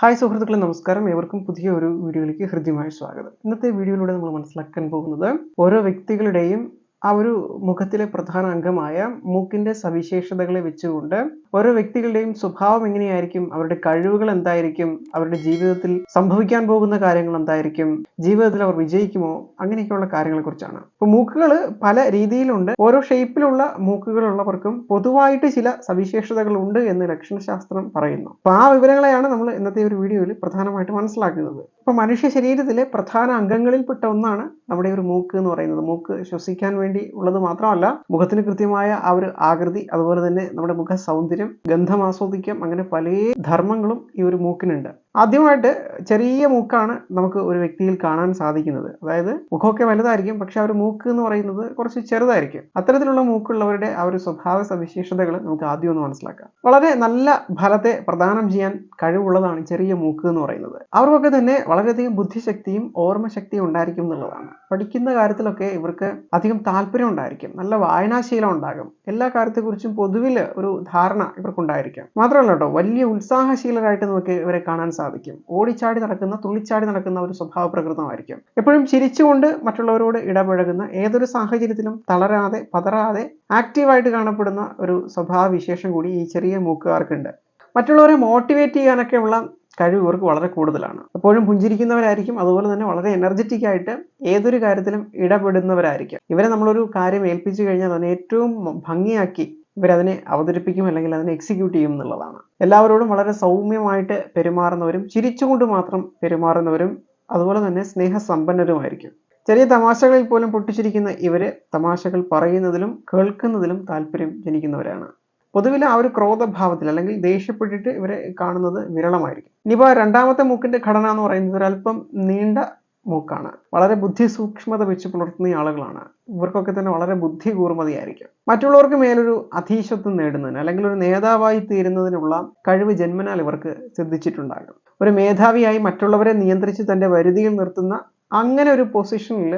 Hi സുഹൃത്തുക്കളെ നമസ്കാരം. ഏവർക്കും പുതിയ ഒരു വീഡിയോയിലേക്ക് ഹൃദ്യമായ സ്വാഗതം. ഇന്നത്തെ വീഡിയോയിലൂടെ നമ്മൾ മനസ്സിലാക്കാൻ പോകുന്നത് ഓരോ വ്യക്തികളുടെയും ആ ഒരു മുഖത്തിലെ പ്രധാന അംഗമായ മൂക്കിന്റെ സവിശേഷതകളെ വെച്ചുകൊണ്ട് ഓരോ വ്യക്തികളുടെയും സ്വഭാവം എങ്ങനെയായിരിക്കും അവരുടെ കഴിവുകൾ എന്തായിരിക്കും അവരുടെ ജീവിതത്തിൽ സംഭവിക്കാൻ പോകുന്ന കാര്യങ്ങൾ എന്തായിരിക്കും ജീവിതത്തിൽ അവർ വിജയിക്കുമോ അങ്ങനെയൊക്കെയുള്ള കാര്യങ്ങളെ കുറിച്ചാണ്. അപ്പോൾ മൂക്കുകൾ പല രീതിയിലുണ്ട്. ഓരോ ഷേപ്പിലുള്ള മൂക്കുകളുള്ളവർക്കും പൊതുവായിട്ട് ചില സവിശേഷതകൾ ഉണ്ട് എന്ന് ലക്ഷണശാസ്ത്രം പറയുന്നു. അപ്പൊ ആ വിവരങ്ങളെയാണ് നമ്മൾ ഇന്നത്തെ ഒരു വീഡിയോയിൽ പ്രധാനമായിട്ട് മനസ്സിലാക്കുന്നത്. ഇപ്പൊ മനുഷ്യ ശരീരത്തിലെ പ്രധാന അംഗങ്ങളിൽപ്പെട്ട ഒന്നാണ് നമ്മുടെ ഒരു മൂക്ക് എന്ന് പറയുന്നത്. മൂക്ക് ശ്വസിക്കാൻ വേണ്ടി ഉള്ളത് മാത്രമല്ല മുഖത്തിന് കൃത്യമായ ആ ഒരു ആകൃതി അതുപോലെ തന്നെ നമ്മുടെ മുഖ സൗന്ദര്യം ഗന്ധം ആസ്വദിക്കാം അങ്ങനെ പല ധർമ്മങ്ങളും ഈ ഒരു മൂക്കിനുണ്ട്. ആദ്യമായിട്ട് ചെറിയ മൂക്കാണ് നമുക്ക് ഒരു വ്യക്തിയിൽ കാണാൻ സാധിക്കുന്നത്. അതായത് മുഖമൊക്കെ വലുതായിരിക്കും പക്ഷെ അവർ മൂക്ക് എന്ന് പറയുന്നത് കുറച്ച് ചെറുതായിരിക്കും. അത്തരത്തിലുള്ള മൂക്കുള്ളവരുടെ ആ ഒരു സ്വഭാവ സവിശേഷതകൾ നമുക്ക് ആദ്യം ഒന്ന് മനസ്സിലാക്കാം. വളരെ നല്ല ഫലത്തെ പ്രദാനം ചെയ്യാൻ കഴിവുള്ളതാണ് ചെറിയ മൂക്ക് എന്ന് പറയുന്നത്. അവർക്കൊക്കെ തന്നെ വളരെയധികം ബുദ്ധിശക്തിയും ഓർമ്മശക്തിയും ഉണ്ടായിരിക്കും എന്നുള്ളതാണ്. പഠിക്കുന്ന കാര്യത്തിലൊക്കെ ഇവർക്ക് അധികം താല്പര്യം ഉണ്ടായിരിക്കും. നല്ല വായനാശീലം ഉണ്ടാകും. എല്ലാ കാര്യത്തെക്കുറിച്ചും പൊതുവിൽ ഒരു ധാരണ ഇവർക്കുണ്ടായിരിക്കാം. മാത്രമല്ല കേട്ടോ വലിയ ഉത്സാഹശീലരായിട്ട് നമുക്ക് ഇവരെ കാണാൻ സാധിക്കും. ഓടിച്ചാടി നടക്കുന്ന തുള്ളിച്ചാടി നടക്കുന്ന ഒരു സ്വഭാവ പ്രകൃതമായിരിക്കും എപ്പോഴും ചിരിച്ചുകൊണ്ട് മറ്റുള്ളവരോട് ഇടപഴകുന്ന ഏതൊരു സാഹചര്യത്തിലും തളരാതെ പതറാതെ ആക്റ്റീവായിട്ട് കാണപ്പെടുന്ന ഒരു സ്വഭാവ വിശേഷം കൂടി ഈ ചെറിയ മൂക്കുകാർക്കുണ്ട്. മറ്റുള്ളവരെ മോട്ടിവേറ്റ് ചെയ്യാനൊക്കെയുള്ള കഴിവ് ഇവർക്ക് വളരെ കൂടുതലാണ്. എപ്പോഴും പുഞ്ചിരിക്കുന്നവരായിരിക്കും അതുപോലെ തന്നെ വളരെ എനർജറ്റിക് ആയിട്ട് ഏതൊരു കാര്യത്തിലും ഇടപെടുന്നവരായിരിക്കും. ഇവരെ നമ്മളൊരു കാര്യം ഏൽപ്പിച്ചു കഴിഞ്ഞാൽ അതിനെ ഏറ്റവും ഭംഗിയാക്കി ഇവരതിനെ അവതരിപ്പിക്കും അല്ലെങ്കിൽ അതിനെ എക്സിക്യൂട്ട് ചെയ്യും എന്നുള്ളതാണ്. എല്ലാവരോടും വളരെ സൗമ്യമായിട്ട് പെരുമാറുന്നവരും ചിരിച്ചുകൊണ്ട് മാത്രം പെരുമാറുന്നവരും അതുപോലെ തന്നെ സ്നേഹസമ്പന്നരുമായിരിക്കും. ചെറിയ തമാശകളിൽ പോലും പൊട്ടിച്ചിരിക്കുന്ന ഇവർ തമാശകൾ പറയുന്നതിലും കേൾക്കുന്നതിലും താല്പര്യം ജനിക്കുന്നവരാണ്. പൊതുവിൽ ആ ഒരു ക്രോധഭാവത്തിൽ അല്ലെങ്കിൽ ദേഷ്യപ്പെട്ടിട്ട് ഇവരെ കാണുന്നത് വിരളമായിരിക്കും. ഇനിയിപ്പോൾ രണ്ടാമത്തെ മൂക്കിന്റെ ഘടന എന്ന് പറയുന്നത് ഒരല്പം നീണ്ട മൂക്കാണ്. വളരെ ബുദ്ധി സൂക്ഷ്മത വെച്ച് പുലർത്തുന്ന ആളുകളാണ്. ഇവർക്കൊക്കെ തന്നെ വളരെ ബുദ്ധി കൂർമതയായിരിക്കും മറ്റുള്ളവർക്ക് മേലൊരു അധീശത്വം നേടുന്നതിന് അല്ലെങ്കിൽ ഒരു നേതാവായി തീരുന്നതിനുള്ള കഴിവ് ജന്മനാൽ ഇവർക്ക് സിദ്ധിച്ചിട്ടുണ്ടാകും. ഒരു മേധാവിയായി മറ്റുള്ളവരെ നിയന്ത്രിച്ച് തന്റെ വരുതിയിൽ നിർത്തുന്ന അങ്ങനെ ഒരു പൊസിഷനിൽ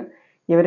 ഇവർ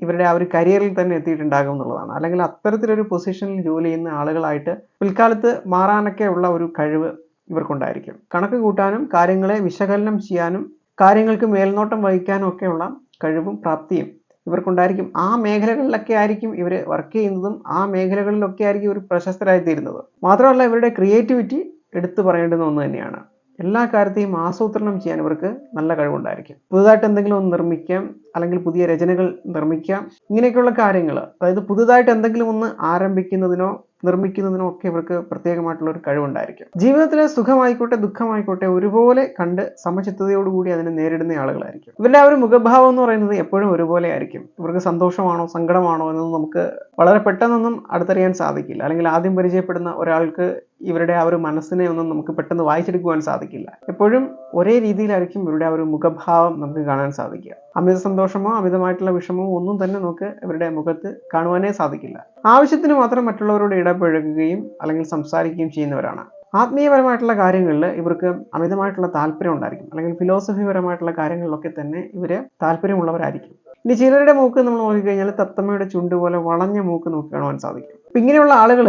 ഇവരുടെ ആ ഒരു കരിയറിൽ തന്നെ എത്തിയിട്ടുണ്ടാകും എന്നുള്ളതാണ്. അല്ലെങ്കിൽ അത്തരത്തിലൊരു പൊസിഷനിൽ ജോലി ചെയ്യുന്ന ആളുകളായിട്ട് പിൽക്കാലത്ത് മാറാനൊക്കെ ഉള്ള ഒരു കഴിവ് ഇവർക്കുണ്ടായിരിക്കും. കണക്ക് കൂട്ടാനും കാര്യങ്ങളെ വിശകലനം ചെയ്യാനും കാര്യങ്ങൾക്ക് മേൽനോട്ടം വഹിക്കാനും ഒക്കെയുള്ള കഴിവും പ്രാപ്തിയും ഇവർക്കുണ്ടായിരിക്കും. ആ മേഖലകളിലൊക്കെ ആയിരിക്കും ഇവർ വർക്ക് ചെയ്യുന്നതും ആ മേഖലകളിലൊക്കെ ആയിരിക്കും ഇവർ പ്രശസ്തരായി തീരുന്നത് മാത്രമല്ല ഇവരുടെ ക്രിയേറ്റിവിറ്റി എടുത്തു പറയേണ്ടുന്ന ഒന്ന് തന്നെയാണ്. എല്ലാ കാര്യത്തെയും ആസൂത്രണം ചെയ്യാൻ ഇവർക്ക് നല്ല കഴിവുണ്ടായിരിക്കും. പുതുതായിട്ട് എന്തെങ്കിലും ഒന്ന് നിർമ്മിക്കാം അല്ലെങ്കിൽ പുതിയ രചനകൾ നിർമ്മിക്കാം ഇങ്ങനെയൊക്കെയുള്ള കാര്യങ്ങൾ അതായത് പുതുതായിട്ട് എന്തെങ്കിലും ഒന്ന് ആരംഭിക്കുന്നതിനോ നിർമ്മിക്കുന്നതിനോ ഒക്കെ ഇവർക്ക് പ്രത്യേകമായിട്ടുള്ള ഒരു കഴിവുണ്ടായിരിക്കും. ജീവിതത്തിലെ സുഖമായിക്കോട്ടെ ദുഃഖമായിക്കോട്ടെ ഒരുപോലെ കണ്ട് സമചിത്തതയോടുകൂടി അതിനെ നേരിടുന്ന ആളുകളായിരിക്കും. ഇവരുടെ ആ ഒരു മുഖഭാവം എന്ന് പറയുന്നത് എപ്പോഴും ഒരുപോലെ ആയിരിക്കും. ഇവർക്ക് സന്തോഷമാണോ സങ്കടമാണോ എന്നൊന്നും നമുക്ക് വളരെ പെട്ടെന്നൊന്നും അടുത്തറിയാൻ സാധിക്കില്ല. അല്ലെങ്കിൽ ആദ്യം പരിചയപ്പെടുന്ന ഒരാൾക്ക് ഇവരുടെ ആ ഒരു മനസ്സിനെ ഒന്നും നമുക്ക് പെട്ടെന്ന് വായിച്ചെടുക്കുവാൻ സാധിക്കില്ല. എപ്പോഴും ഒരേ രീതിയിലായിരിക്കും ഇവരുടെ ആ ഒരു മുഖഭാവം നമുക്ക് കാണാൻ സാധിക്കുക. അമിത സന്തോഷമോ അമിതമായിട്ടുള്ള വിഷമമോ ഒന്നും തന്നെ നമുക്ക് ഇവരുടെ മുഖത്ത് കാണുവാനേ സാധിക്കില്ല. ആവശ്യത്തിന് മാത്രം മറ്റുള്ളവരോട് ഇടപഴകുകയും അല്ലെങ്കിൽ സംസാരിക്കുകയും ചെയ്യുന്നവരാണ്. ആത്മീയപരമായിട്ടുള്ള കാര്യങ്ങളിൽ ഇവർക്ക് അമിതമായിട്ടുള്ള താല്പര്യം ഉണ്ടായിരിക്കും. അല്ലെങ്കിൽ ഫിലോസഫി പരമായിട്ടുള്ള കാര്യങ്ങളിലൊക്കെ തന്നെ ഇവർ താല്പര്യമുള്ളവരായിരിക്കും. ഇനി ചിലരുടെ മൂക്ക് നമ്മൾ നോക്കിക്കഴിഞ്ഞാൽ തത്തമ്മയുടെ ചുണ്ട് പോലെ വളഞ്ഞ മൂക്ക് നമുക്ക് കാണുവാൻ സാധിക്കും. അപ്പൊ ഇങ്ങനെയുള്ള ആളുകൾ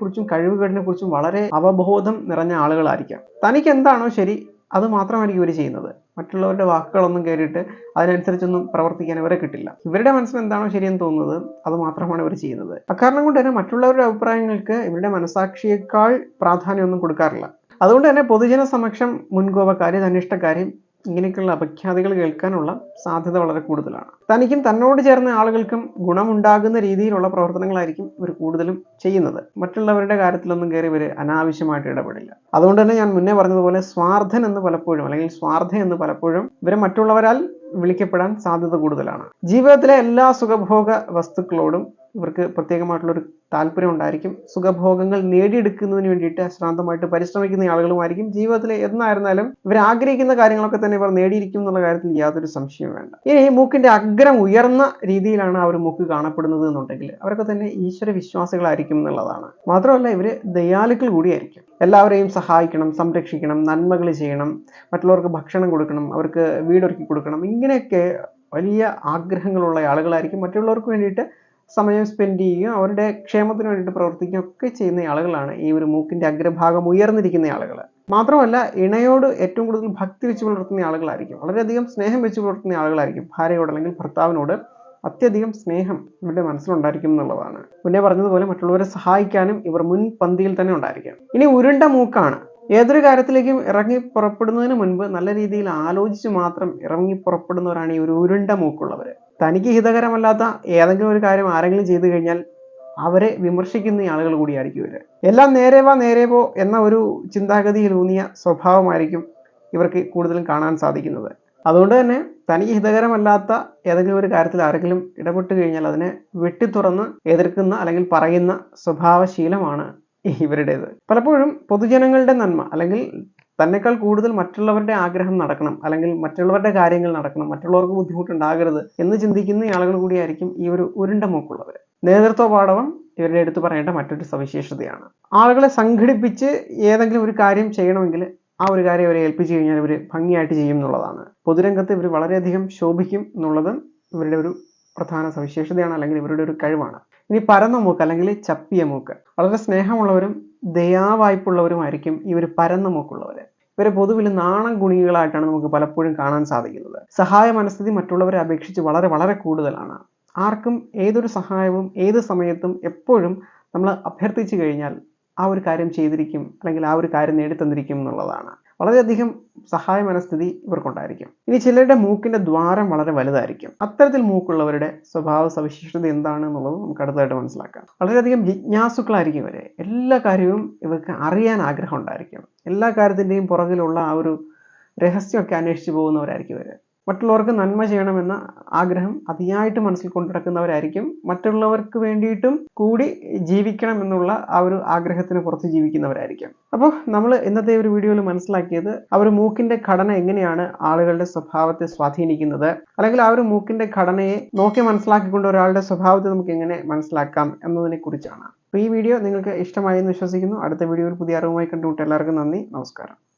കുറിച്ചും കഴിവുകേടിനെ കുറിച്ചും വളരെ അവബോധം നിറഞ്ഞ ആളുകളായിരിക്കാം. തനിക്ക് എന്താണോ ശരി അത് മാത്രമായിരിക്കും ഇവർ ചെയ്യുന്നത്. മറ്റുള്ളവരുടെ വാക്കുകളൊന്നും കയറിയിട്ട് അതിനനുസരിച്ചൊന്നും പ്രവർത്തിക്കാൻ ഇവരെ കിട്ടില്ല. ഇവരുടെ മനസ്സിൽ എന്താണോ ശരിയെന്ന് തോന്നുന്നത് അത് മാത്രമാണ് ഇവർ ചെയ്യുന്നത്. അക്കാരണം കൊണ്ട് തന്നെ മറ്റുള്ളവരുടെ അഭിപ്രായങ്ങൾക്ക് ഇവരുടെ മനസാക്ഷിയേക്കാൾ പ്രാധാന്യമൊന്നും കൊടുക്കാറില്ല. അതുകൊണ്ട് തന്നെ പൊതുജന സമക്ഷം മുൻകോപക്കാരി തന്നിഷ്ടക്കാരി ഇങ്ങനെയൊക്കെയുള്ള അപഖ്യാതികൾ കേൾക്കാനുള്ള സാധ്യത വളരെ കൂടുതലാണ്. തനിക്കും തന്നോട് ചേർന്ന ആളുകൾക്കും ഗുണമുണ്ടാകുന്ന രീതിയിലുള്ള പ്രവർത്തനങ്ങളായിരിക്കും ഇവർ കൂടുതലും ചെയ്യുന്നത്. മറ്റുള്ളവരുടെ കാര്യത്തിലൊന്നും കയറി ഇവർ അനാവശ്യമായിട്ട് ഇടപെടില്ല. അതുകൊണ്ട് തന്നെ ഞാൻ മുന്നേ പറഞ്ഞതുപോലെ സ്വാർത്ഥൻ എന്ന് പലപ്പോഴും അല്ലെങ്കിൽ സ്വാർത്ഥ എന്ന് പലപ്പോഴും ഇവരെ മറ്റുള്ളവരാൽ വിളിക്കപ്പെടാൻ സാധ്യത കൂടുതലാണ്. ജീവിതത്തിലെ എല്ലാ സുഖഭോഗ വസ്തുക്കളോടും ഇവർക്ക് പ്രത്യേകമായിട്ടുള്ളൊരു താല്പര്യം ഉണ്ടായിരിക്കും. സുഖഭോഗങ്ങൾ നേടിയെടുക്കുന്നതിന് വേണ്ടിയിട്ട് അശ്രാന്തമായിട്ട് പരിശ്രമിക്കുന്ന ആളുകളുമായിരിക്കും ജീവിതത്തിൽ എന്നായിരുന്നാലും ഇവർ ആഗ്രഹിക്കുന്ന കാര്യങ്ങളൊക്കെ തന്നെ ഇവർ നേടിയിരിക്കും എന്നുള്ള കാര്യത്തിൽ യാതൊരു സംശയവും വേണ്ട. ഇനി മൂക്കിന്റെ അഗ്രം ഉയർന്ന രീതിയിലാണ് ആ ഒരു മൂക്ക് കാണപ്പെടുന്നത് എന്നുണ്ടെങ്കിൽ അവരൊക്കെ തന്നെ ഈശ്വര വിശ്വാസികളായിരിക്കും എന്നുള്ളതാണ്. മാത്രമല്ല ഇവർ ദയാലുക്കൾ കൂടിയായിരിക്കും. എല്ലാവരെയും സഹായിക്കണം സംരക്ഷിക്കണം നന്മകൾ ചെയ്യണം മറ്റുള്ളവർക്ക് ഭക്ഷണം കൊടുക്കണം അവർക്ക് വീടൊരുക്കി കൊടുക്കണം ഇങ്ങനെയൊക്കെ വലിയ ആഗ്രഹങ്ങളുള്ള ആളുകളായിരിക്കും മറ്റുള്ളവർക്ക് വേണ്ടിയിട്ട് സമയം സ്പെൻഡ് ചെയ്യുകയും അവരുടെ ക്ഷേമത്തിന് വേണ്ടിയിട്ട് പ്രവർത്തിക്കുകയും ഒക്കെ ചെയ്യുന്ന ആളുകളാണ് ഈ ഒരു മൂക്കിന്റെ അഗ്രഭാഗം ഉയർന്നിരിക്കുന്ന ആളുകൾ മാത്രമല്ല ഇണയോട് ഏറ്റവും കൂടുതൽ ഭക്തി വെച്ച് പുലർത്തുന്ന ആളുകളായിരിക്കും. വളരെയധികം സ്നേഹം വെച്ച് പുലർത്തുന്ന ആളുകളായിരിക്കും ഭാര്യയോട് അല്ലെങ്കിൽ ഭർത്താവിനോട് അത്യധികം സ്നേഹം ഇവരുടെ മനസ്സിലുണ്ടായിരിക്കും എന്നുള്ളതാണ്. മുന്നേ പറഞ്ഞതുപോലെ മറ്റുള്ളവരെ സഹായിക്കാനും ഇവർ മുൻപന്തിയിൽ തന്നെ ഉണ്ടായിരിക്കും. ഇനി ഉരുണ്ട മൂക്കാണ്. ഏതൊരു കാര്യത്തിലേക്കും ഇറങ്ങി പുറപ്പെടുന്നതിന് മുൻപ് നല്ല രീതിയിൽ ആലോചിച്ച് മാത്രം ഇറങ്ങി പുറപ്പെടുന്നവരാണ് ഈ ഒരു ഉരുണ്ട മൂക്കുള്ളവർ തനിക്ക് ഹിതകരമല്ലാത്ത ഏതെങ്കിലും ഒരു കാര്യം ആരെങ്കിലും ചെയ്തു കഴിഞ്ഞാൽ അവരെ വിമർശിക്കുന്ന ആളുകൾ കൂടിയായിരിക്കും ഇവർ. എല്ലാം നേരെ വാ നേരെ പോ എന്ന ഒരു ചിന്താഗതിയിലൂന്നിയ സ്വഭാവമായിരിക്കും ഇവർക്ക് കൂടുതലും കാണാൻ സാധിക്കുന്നത്. അതുകൊണ്ട് തന്നെ തനിക്ക് ഹിതകരമല്ലാത്ത ഏതെങ്കിലും ഒരു കാര്യത്തിൽ ആരെങ്കിലും ഇടപെട്ട് കഴിഞ്ഞാൽ അതിനെ വെട്ടിത്തുറന്ന് എതിർക്കുന്ന അല്ലെങ്കിൽ പറയുന്ന സ്വഭാവശീലമാണ് ഇവരുടേത്. പലപ്പോഴും പൊതുജനങ്ങളുടെ നന്മ അല്ലെങ്കിൽ തന്നെക്കാൾ കൂടുതൽ മറ്റുള്ളവരുടെ ആഗ്രഹം നടക്കണം അല്ലെങ്കിൽ മറ്റുള്ളവരുടെ കാര്യങ്ങൾ നടക്കണം മറ്റുള്ളവർക്ക് ബുദ്ധിമുട്ടുണ്ടാകരുത് എന്ന് ചിന്തിക്കുന്ന ആളുകൾ കൂടിയായിരിക്കും ഈ ഒരു ഉരുണ്ട മൂക്കുള്ളവർ നേതൃത്വ പാഠവം ഇവരുടെ എടുത്തു പറയേണ്ട മറ്റൊരു സവിശേഷതയാണ്. ആളുകളെ സംഘടിപ്പിച്ച് ഏതെങ്കിലും ഒരു കാര്യം ചെയ്യണമെങ്കിൽ ആ ഒരു കാര്യം അവരെ ഏൽപ്പിച്ചു കഴിഞ്ഞാൽ ഇവർ ഭംഗിയായിട്ട് ചെയ്യും എന്നുള്ളതാണ്. പൊതുരംഗത്ത് ഇവർ വളരെയധികം ശോഭിക്കും എന്നുള്ളതും ഇവരുടെ ഒരു പ്രധാന സവിശേഷതയാണ് അല്ലെങ്കിൽ ഇവരുടെ ഒരു കഴിവാണ്. ഇനി പരന്ന മൂക്ക് അല്ലെങ്കിൽ ചപ്പിയ മൂക്ക്. വളരെ സ്നേഹമുള്ളവരും ദയാവായ്പുള്ളവരുമായിരിക്കും ഈ ഒരു പരന്ന മൂക്കുള്ളവർ ഇവരെ പൊതുവിൽ നാണം ഗുണികളായിട്ടാണ് നമുക്ക് പലപ്പോഴും കാണാൻ സാധിക്കുന്നത്. സഹായ മനസ്ഥിതി മറ്റുള്ളവരെ അപേക്ഷിച്ച് വളരെ വളരെ കൂടുതലാണ്. ആർക്കും ഏതൊരു സഹായവും ഏത് സമയത്തും എപ്പോഴും നമ്മൾ അഭ്യർത്ഥിച്ചു കഴിഞ്ഞാൽ ആ ഒരു കാര്യം ചെയ്തിരിക്കും അല്ലെങ്കിൽ ആ ഒരു കാര്യം നേടിത്തന്നിരിക്കും എന്നുള്ളതാണ്. വളരെയധികം സഹായ മനസ്ഥിതി ഇവർക്കുണ്ടായിരിക്കും. ഇനി ചിലരുടെ മൂക്കിന്റെ ദ്വാരം വളരെ വലുതായിരിക്കും. അത്തരത്തിൽ മൂക്കുള്ളവരുടെ സ്വഭാവ സവിശേഷത എന്താണ് എന്നുള്ളത് നമുക്ക് അടുത്തതായിട്ട് മനസ്സിലാക്കാം. വളരെയധികം ജിജ്ഞാസുക്കളായിരിക്കും ഇവരെ. എല്ലാ കാര്യവും ഇവർക്ക് അറിയാൻ ആഗ്രഹം ഉണ്ടായിരിക്കും. എല്ലാ കാര്യത്തിന്റെയും പുറകിലുള്ള ആ ഒരു രഹസ്യമൊക്കെ അന്വേഷിച്ചു പോകുന്നവരായിരിക്കും ഇവർ മറ്റുള്ളവർക്ക് നന്മ ചെയ്യണമെന്ന ആഗ്രഹം അതിയായിട്ട് മനസ്സിൽ കൊണ്ടു നടക്കുന്നവരായിരിക്കും മറ്റുള്ളവർക്ക് വേണ്ടിയിട്ടും കൂടി ജീവിക്കണം എന്നുള്ള ആ ഒരു ആഗ്രഹത്തിന് പുറത്ത് ജീവിക്കുന്നവരായിരിക്കും. അപ്പോൾ നമ്മൾ ഇന്നത്തെ ഒരു വീഡിയോയിൽ മനസ്സിലാക്കിയത് ആ ഒരു മൂക്കിന്റെ ഘടന എങ്ങനെയാണ് ആളുകളുടെ സ്വഭാവത്തെ സ്വാധീനിക്കുന്നത്? അല്ലെങ്കിൽ ആ ഒരു മൂക്കിന്റെ ഘടനയെ നോക്കി മനസ്സിലാക്കിക്കൊണ്ട് ഒരാളുടെ സ്വഭാവത്തെ നമുക്ക് എങ്ങനെ മനസ്സിലാക്കാം എന്നതിനെ കുറിച്ചാണ്. അപ്പോൾ ഈ വീഡിയോ നിങ്ങൾക്ക് ഇഷ്ടമായി എന്ന് വിശ്വസിക്കുന്നു. അടുത്ത വീഡിയോയിൽ പുതിയ അറിവുമായി കണ്ടുമുട്ട് എല്ലാവർക്കും നന്ദി. നമസ്കാരം.